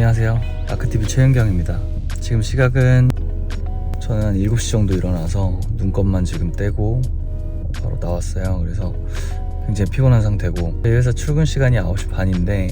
안녕하세요. 아크티브 최은경입니다. 지금 시각은 저는 한 7시 정도 일어나서 눈곱만 지금 떼고 바로 나왔어요. 그래서 굉장히 피곤한 상태고 저희 회사 출근 시간이 9시 반인데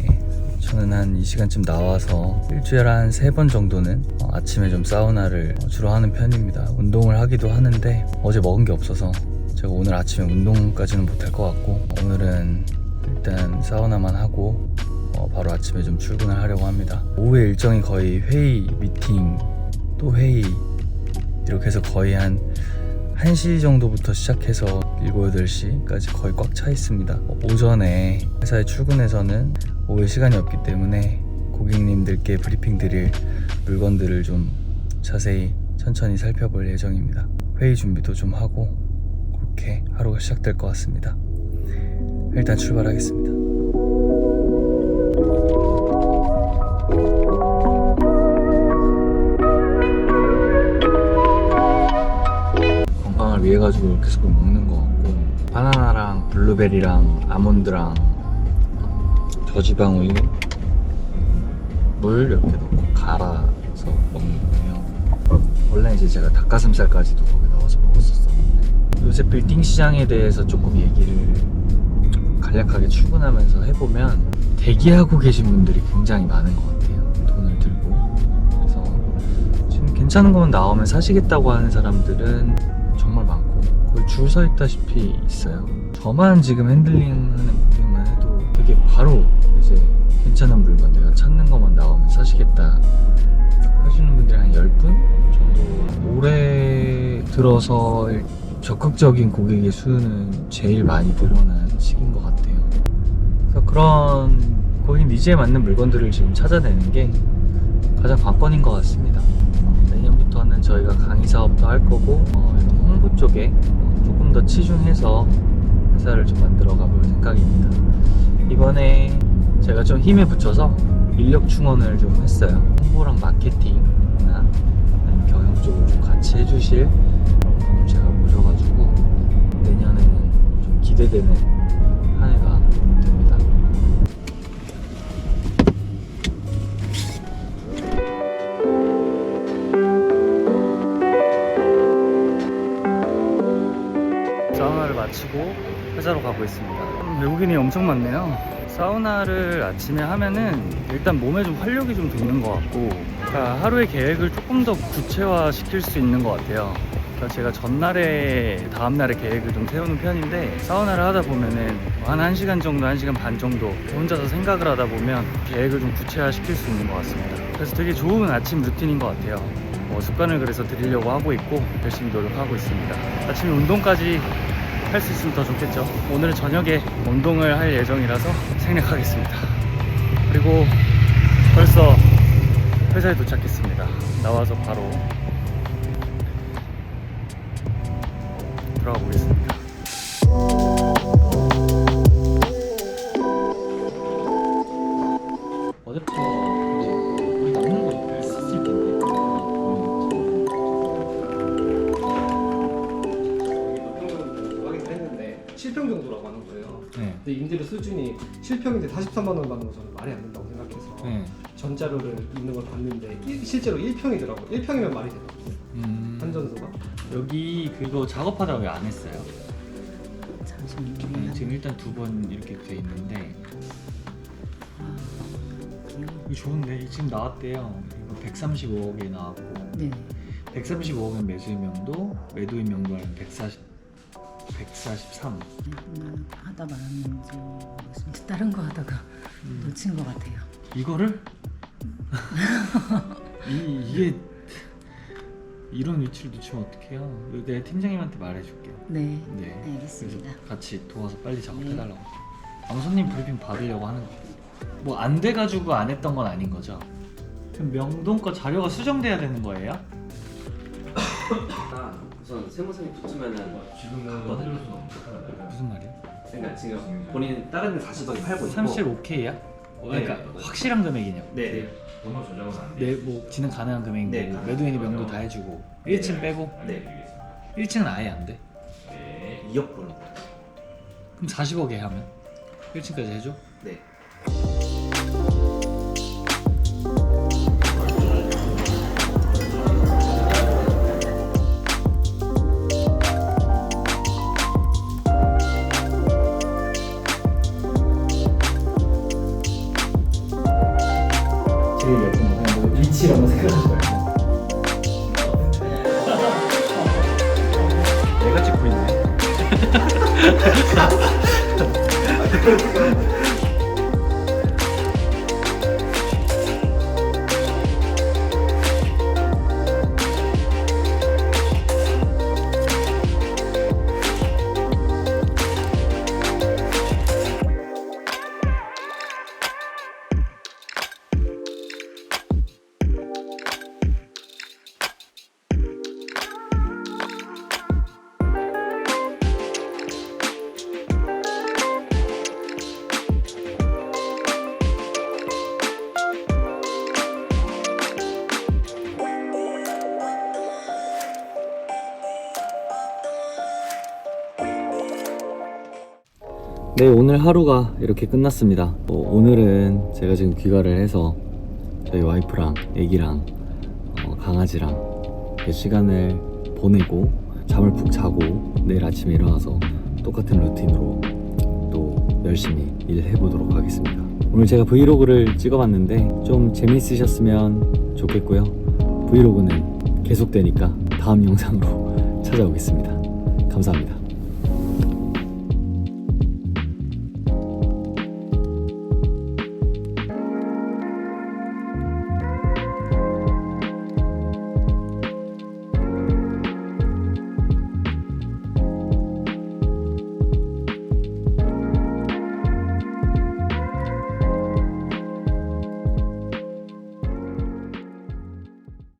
저는 한 이 시간쯤 나와서 일주일에 한 세 번 정도는 어, 아침에 좀 사우나를 어, 주로 하는 편입니다. 운동을 하기도 하는데 어제 먹은 게 없어서 제가 오늘 아침에 운동까지는 못할 것 같고 오늘은 일단 사우나만 하고 어, 바로 아침에 좀 출근을 하려고 합니다. 오후에 일정이 거의 회의, 미팅, 또 회의 이렇게 해서 거의 한 1시 정도부터 시작해서 7, 8시까지 거의 꽉 차 있습니다. 오전에 회사에 출근해서는 오후에 시간이 없기 때문에 고객님들께 브리핑 드릴 물건들을 좀 자세히 천천히 살펴볼 예정입니다. 회의 준비도 좀 하고 그렇게 하루가 시작될 것 같습니다. 일단 출발하겠습니다. 가지고 계속 먹는 것 같고 바나나랑 블루베리랑 아몬드랑 저지방 우유 물 이렇게 넣고 갈아서 먹는 거예요. 원래 이제 제가 닭가슴살까지도 거기 넣어서 먹었었었는데 요새 빌딩 시장에 대해서 조금 얘기를 간략하게 출근하면서 해보면 대기하고 계신 분들이 굉장히 많은 것 같아요. 돈을 들고 그래서 지금 괜찮은 거만 나오면 사시겠다고 하는 사람들은 정말 많고 줄 서 있다시피 있어요. 저만 지금 핸들링하는 고객만 해도 되게 바로 이제 괜찮은 물건 내가 찾는 것만 나오면 사시겠다 하시는 분들이 한 10분 정도 올해 들어서 적극적인 고객의 수는 제일 많이 늘어난 시기인 것 같아요. 그래서 그런 고객 니즈에 맞는 물건들을 지금 찾아내는 게 가장 관건인 것 같습니다. 어, 내년부터는 저희가 강의 사업도 할 거고 어, 이런 홍보 쪽에 조금 더 치중해서 회사를 좀 만들어 가볼 생각입니다. 이번에 제가 좀 힘에 붙여서 인력 충원을 좀 했어요. 홍보랑 마케팅이나 경영 쪽을 좀 같이 해주실 그런 분을 제가 모셔가지고 내년에는 좀 기대되는 마치고 회사로 가고 있습니다. 음, 외국인이 엄청 많네요. 사우나를 아침에 하면은 일단 몸에 좀 활력이 좀 돋는 것 같고 그러니까 하루의 계획을 조금 더 구체화 시킬 수 있는 것 같아요. 그러니까 제가 전날에 다음날의 계획을 좀 세우는 편인데 사우나를 하다 보면은 한 1시간 정도, 1시간 반 정도 혼자서 생각을 하다 보면 계획을 좀 구체화 시킬 수 있는 것 같습니다. 그래서 되게 좋은 아침 루틴인 것 같아요. 뭐 습관을 그래서 들이려고 하고 있고 열심히 노력하고 있습니다. 아침에 운동까지 할 수 있으면 더 좋겠죠. 오늘은 저녁에 운동을 할 예정이라서 생략하겠습니다. 그리고 벌써 회사에 도착했습니다. 나와서 바로 들어가 보겠습니다. 근데 임대료 수준이 7평인데 43만 원 받는 건 저는 말이 안 된다고 생각해서 네. 전자료를 있는 걸 봤는데 일- 실제로 1평이더라고요. 1평이면 말이 되더라고요. 음. 한전소가. 여기 그거 작업하다가 왜 안 했어요? 네, 잠시만요. 지금 일단 두 번 이렇게 돼 있는데 이거 좋은데 지금 나왔대요. 이거 135억에 나왔고 네. 135억은 매수임명도 매도임명도는 140 143. 음, 하다 말았는지 모르겠습니다. 다른 거 하다가 음. 놓친 것 같아요. 이거를 이, 이게 이런 위치를 놓치면 어떡해요? 이거 내 팀장님한테 말해줄게요. 네. 네. 알겠습니다. 그래서 같이 도와서 빨리 네. 작업해달라고. 왕손님 브리핑 받으려고 하는 거. 뭐 안 돼가지고 안 했던 건 아닌 거죠? 그럼 명동 거 자료가 수정돼야 되는 거예요? 아, 우선 세무사님 붙으면은 지금은 무슨 말이야? 그러니까 지금 본인 다른 데 40억에 팔고 있고 37오케이야? 그러니까 네. 확실한 금액이냐고. 네, 네. 번호 조정은 안 돼. 네, 뭐 진행 가능한 금액인 네, 거고 가능한 매도인의 명도 다 해주고 1층 빼고 네. 1층은 아예 안 돼. 네. 2억 불. 그럼 40억에 하면 1층까지 해줘? 네. 제일 열정 못하는 거 위치라고 생각한 거예요. 내가 찍고 있네. 오늘 하루가 이렇게 끝났습니다. 어, 오늘은 제가 지금 귀가를 해서 저희 와이프랑 애기랑 어, 강아지랑 시간을 보내고 잠을 푹 자고 내일 아침에 일어나서 똑같은 루틴으로 또 열심히 일해보도록 하겠습니다. 오늘 제가 브이로그를 찍어봤는데 좀 재밌으셨으면 좋겠고요. 브이로그는 계속되니까 다음 영상으로 찾아오겠습니다. 감사합니다.